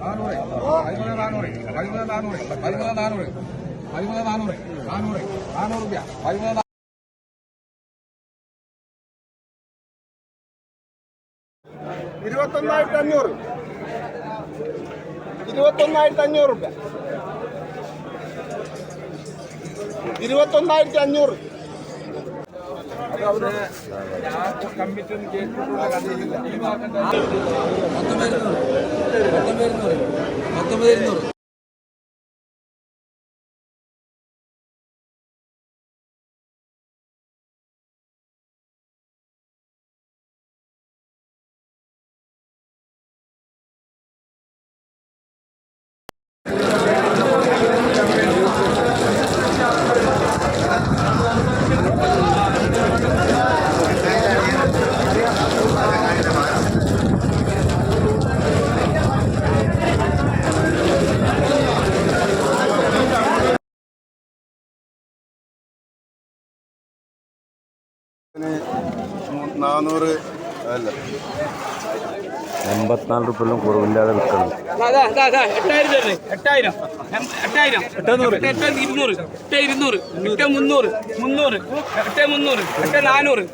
നാനൂറ്. പതിമൂന്ന് നാനൂറ്. പതിമൂന്ന് നാനൂറ്. പതിമൂന്ന് നാനൂറ്. പതിമൂന്ന് നാനൂറ്. നാനൂറ്. നാനൂറ് രൂപ പതിമൂന്ന് ഇരുപത്തൊന്നായിരത്തി അഞ്ഞൂറ് ഇരുപത്തൊന്നായിരത്തി അഞ്ഞൂറ് രൂപ ഇരുപത്തൊന്നായിരത്തി അഞ്ഞൂറ് പത്തൊമ്പത് ഇരുന്നൂറ് നാനൂറ് അല്ല എൺപത്തിനാല് റുപ്യെല്ലാം കുറവില്ലാതെ വിൽക്കണം. എട്ടായിരം എട്ടായിരം. എട്ട് ഇരുന്നൂറ്. എട്ട് ഇരുന്നൂറ്. എട്ട് മുന്നൂറ് മുന്നൂറ്. എട്ട് മുന്നൂറ്. എട്ട് നാനൂറ്.